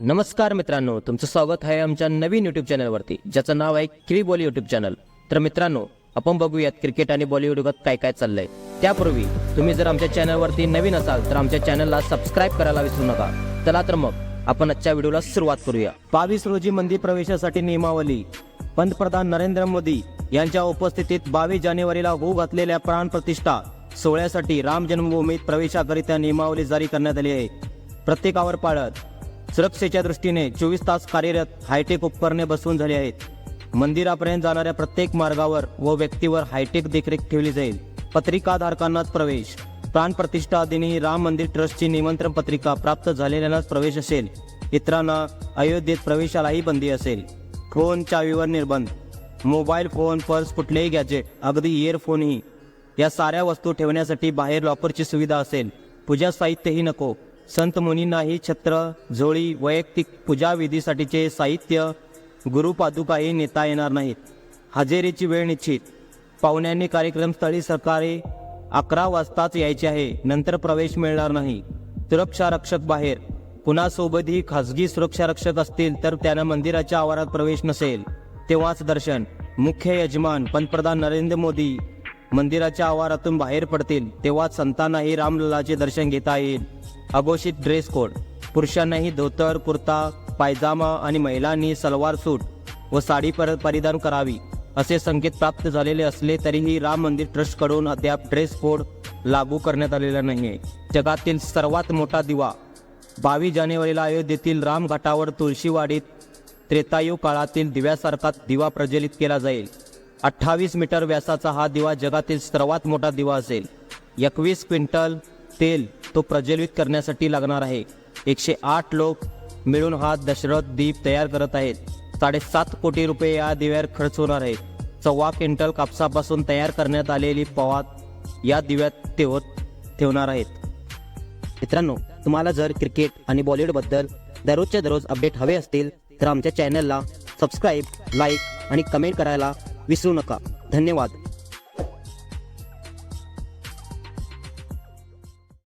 नमस्कार मित्रांनो तुमचं स्वागत आहे आमच्या नवीन युट्यूब चॅनलवरती ज्याचं नाव आहे क्री बॉली युट्यूब चॅनल तर मित्रांनो आपण बघूयात क्रिकेट आणि बॉलिवूड युगात काय काय चाललंय. त्यापूर्वी तुम्ही जर आमच्या चॅनलवरती नवीन असाल तर आमच्या चॅनलला सबस्क्राईब करायला विसरू नका. चला तर मग आपण आजच्या व्हिडिओला सुरुवात करूया. बावीस रोजी मंदिर प्रवेशासाठी नियमावली. पंतप्रधान नरेंद्र मोदी यांच्या उपस्थितीत बावीस जानेवारीला होऊ घातलेल्या प्राण प्रतिष्ठा सोहळ्यासाठी राम जन्मभूमीत प्रवेशाकरिता नियमावली जारी करण्यात आली आहे. प्रत्येकावर पाळत सुरक्षेच्या दृष्टीने चोवीस तास कार्यरत हायटेक उपकरणे बसवून झाली आहेत. मंदिरापर्यंत जाणाऱ्या प्रत्येक मार्गावर व व्यक्तीवर हायटेक देखरेख ठेवली जाईल. पत्रिकाधारकांनाच प्रवेश. प्राण प्रतिष्ठा दिनी राम मंदिर ट्रस्टची निमंत्रण पत्रिका प्राप्त झालेल्यांनाच प्रवेश असेल. इतरांना अयोध्येत प्रवेशालाही बंदी असेल. फोन चावीवर निर्बंध. मोबाईल फोन पर्स कुठलेही गॅजेट अगदी इयरफोनही या साऱ्या वस्तू ठेवण्यासाठी बाहेर लॉकरची सुविधा असेल. पूजा साहित्यही नको. संत मुनींनाही छत्र झोळी वैयक्तिक पूजाविधीसाठीचे साहित्य गुरुपादुकाही नेता येणार नाहीत. हजेरीची वेळ निश्चित. पाहुण्यांनी कार्यक्रमस्थळी सरकारी अकरा वाजताच यायचे आहे. नंतर प्रवेश मिळणार नाही. सुरक्षा रक्षक बाहेर कुणासोबतही खासगी सुरक्षा रक्षक असतील तर त्यांना मंदिराच्या आवारात प्रवेश नसेल. तेव्हाच दर्शन. मुख्य यजमान पंतप्रधान नरेंद्र मोदी मंदिराच्या आवारातून बाहेर पडतील. तेव्हाच संतांनाही रामललाचे दर्शन घेता येईल. अघोषित ड्रेस कोड पुरुषांनाही धोतर कुर्ता पायजामा आणि महिलांनी सलवार सूट व साडी पर परिधान करावी असे संकेत प्राप्त झालेले असले तरीही राम मंदिर ट्रस्टकडून अद्याप ड्रेस कोड लागू करण्यात आलेला नाही आहे जगातील सर्वात मोठा दिवा बावीस जानेवारीला अयोध्येतील रामघाटावर तुळशीवाडीत त्रेतायू काळातील दिव्यासारखा दिवा प्रज्वलित केला जाईल. अठ्ठावीस मीटर व्यासाचा हा दिवा जगातील सर्वात मोठा दिवा असेल. एकवीस क्विंटल तेल तो प्रज्वलित करण्यासाठी लागणार आहे. एकशे आठ लोक मिळून हा दशरथ दीप तयार करत आहेत. साडेसात कोटी रुपये या दिव्यावर खर्च होणार आहे. सव्वा क्विंटल कापसापासून तयार करण्यात आलेली पवात या दिव्यात ठेवत ठेवणार आहेत. मित्रांनो तुम्हाला जर क्रिकेट आणि बॉलिवूडबद्दल दररोजच्या दररोज अपडेट हवे असतील तर आमच्या चॅनलला सबस्क्राईब लाईक आणि कमेंट करायला विसरू नका. धन्यवाद.